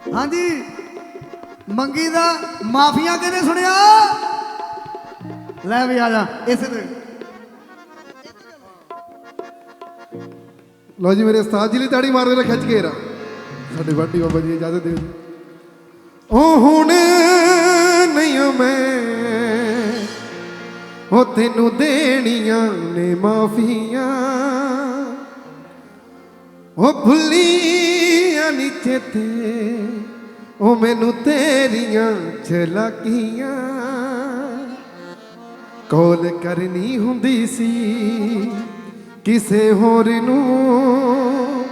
ਹਾਂਜੀ। ਮੰਗੀ ਦਾ ਮਾਫੀਆ ਕਿਹਨੇ ਸੁਣਿਆ? ਲੈ ਵੀ ਆ ਜਾ, ਇਸੇ ਤੇ। ਲਓ ਜੀ ਮੇਰੇ ਉਸਤਾਦ ਜੀ ਲਈ ਤਾੜੀ ਮਾਰਦੇ ਖਿੱਚ ਕੇ ਰਾ ਸਾਡੇ ਬਾਟੀ ਬਾਬਾ ਜੀ ਇਜਾਜ਼ਤ ਦਿਓ ਉਹ ਹੁਣ ਨਹੀਂ ਓ ਮੈਂ, ਉਹ ਤੈਨੂੰ ਦੇਣੀਆਂ ਨੇ ਮਾਫੀਆਂ। ਉਹ ਭੁੱਲੀਆਂ ਨੀ ਚੇਤੇ ਉਹ ਮੈਨੂੰ ਤੇਰੀਆਂ ਚਲਾਕੀਆਂ। ਕੋਲ ਕਰਨੀ ਹੁੰਦੀ ਸੀ ਕਿਸੇ ਹੋਰ ਨੂੰ।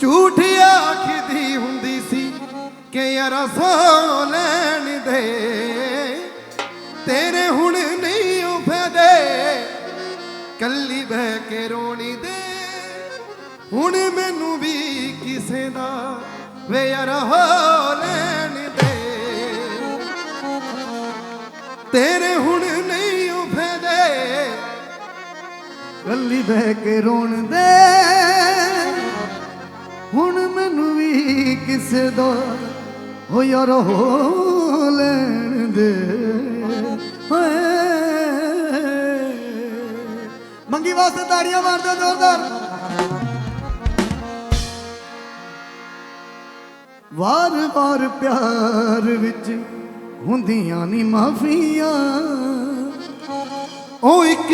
ਝੂਠ ਆਖਦੀ ਹੁੰਦੀ ਸੀ ਕਿ ਯਾਰਾ ਸੋ ਲੈਣ ਦੇ। ਤੇਰੇ ਹੁਣ ਨਹੀਂ ਉਹ ਫਾਇਦੇ, ਕੱਲੀ ਬਹਿ ਕੇ ਰੋਣੀ ਦੇ। ਹੁਣ ਮੈਨੂੰ ਵੀ ਕਿਸੇ ਦਾ ਵੇ ਯਾਰ ਹੋ ਲੈਣ ਦੇ। ਤੇਰੇ ਹੁਣ ਨਹੀਂ ਉਹ ਗੱਲੀ ਬਹਿ ਕੇ ਰੋਣ ਦੇ ਹੁਣ ਮੈਨੂੰ ਵੀ ਕਿਸੇ ਦਾ ਹੋ ਯਾਰ ਹੋ ਲੈਣ ਦੇ। ਹੋਏ ਮੰਗੀ ਵਾਸਤੇ ਤਾੜੀਆਂ ਮਾਰ ਦਿਓ ਜ਼ੋਰਦਾਰ। ਵਾਰ ਵਾਰ ਪਿਆਰ ਵਿੱਚ ਹੁੰਦੀਆਂ ਨਹੀਂ ਮਾਫੀਆਂ। ਉਹ ਇੱਕ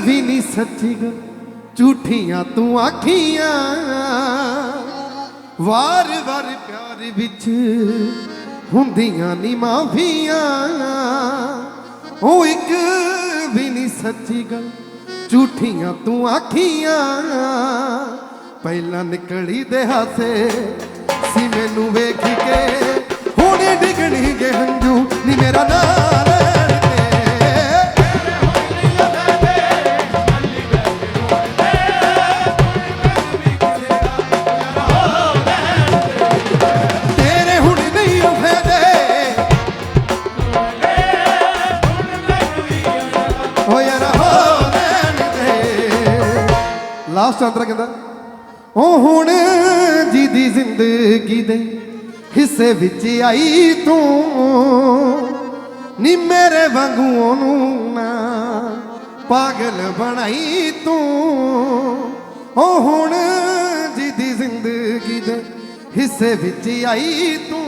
ਵੀ ਨਹੀਂ ਸੱਚੀ ਗੱਲ ਝੂਠੀਆਂ ਤੂੰ ਆਖੀਆਂ। ਵਾਰ ਵਾਰ ਪਿਆਰ ਵਿੱਚ ਹੁੰਦੀਆਂ ਨਹੀਂ ਮਾਫੀਆਂ। ਉਹ ਇੱਕ ਵੀ ਨਹੀਂ ਸੱਚੀ ਗੱਲ ਝੂਠੀਆਂ ਤੂੰ ਆਖੀਆਂ। ਪਹਿਲਾਂ ਨਿਕਲੀ ਦੇ ਹਾਸੇ ਸੀ ਮੈਨੂੰ ਵੇਖ ਕੇ। ਹੁਣੇ ਡਿਗਣਗੇ ਹੰਝੂ, ਨੀ ਮੇਰਾ ਨਾਂ ਲੈਣ ਤੇ ਤੇਰੇ ਹੁਣ ਨਹੀਂ ਉਹ ਹੁਣ ਜੀ ਜ਼ਿੰਦਗੀ ਦੇ ਹਿੱਸੇ ਵਿੱਚ ਆਈ ਤੂੰ, ਨੀ ਮੇਰੇ ਵਾਂਗੂ ਉਹਨੂੰ ਨਾ ਪਾਗਲ ਬਣਾਈ ਤੂੰ। ਉਹ ਹੁਣ ਜੀ ਦੀ ਜ਼ਿੰਦਗੀ ਦੇ ਹਿੱਸੇ ਵਿੱਚ ਆਈ ਤੂੰ,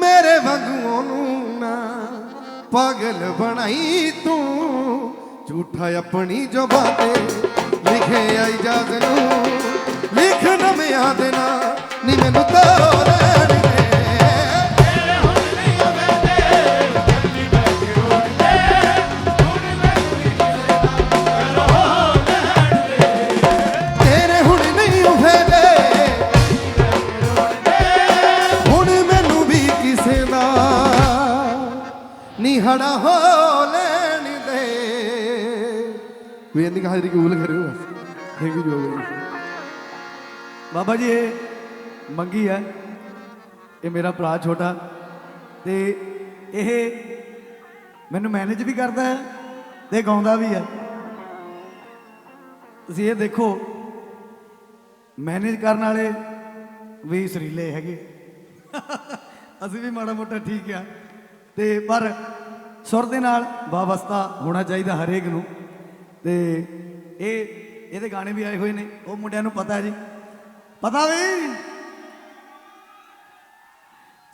ਮੇਰੇ ਵਾਂਗੂ ਉਹਨੂੰ ਨਾ ਪਾਗਲ ਬਣਾਈ ਤੂੰ। ਝੂਠਾ ਆਪਣੀ ਜ਼ੁਬਾਨ ਤੇ ਲਿਖਿਆ ਇਜਾਜ਼ ਨੂੰ ਨਵਿਆਂ ਦੇ ਨਾਂ ਨੀ ਮੈਨੂੰ ਤੋਰਨ ਦੇ ਹੁਣ ਮੈਨੂੰ ਵੀ ਕਿਸੇ ਦਾ ਨਿਹੜਾ ਹੋ ਲੈਣ ਦੇ। ਵੇਰ ਹਾਜ਼ਰੀ ਕਬੂਲ ਕਰਿਓ। ਥੈਂਕ ਯੂ ਜੀ। ਬਾਬਾ ਜੀ, ਇਹ ਮੰਗੀ ਹੈ। ਇਹ ਮੇਰਾ ਭਰਾ ਛੋਟਾ। ਤੇ ਇਹ ਮੈਨੂੰ ਮੈਨੇਜ ਵੀ ਕਰਦਾ ਹੈ ਤੇ ਗਾਉਂਦਾ ਵੀ ਹੈ। ਤੁਸੀਂ ਇਹ ਦੇਖੋ ਮੈਨੇਜ ਕਰਨ ਵਾਲੇ ਵੀ ਸਰੀਲੇ ਹੈਗੇ। ਅਸੀਂ ਵੀ ਮਾੜਾ ਮੋਟਾ ਠੀਕ ਆ। ਤੇ ਪਰ ਸੁਰ ਦੇ ਨਾਲ ਵਾਬਸਤਾ ਹੋਣਾ ਚਾਹੀਦਾ ਹਰੇਕ ਨੂੰ। ਤੇ ਇਹ, ਇਹਦੇ ਗਾਣੇ ਵੀ ਆਏ ਹੋਏ ਨੇ। ਉਹ ਮੁੰਡਿਆਂ ਨੂੰ ਪਤਾ ਹੈ ਜੀ। ਪਤਾ ਵੀ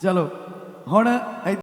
ਚਲੋ ਹੁਣ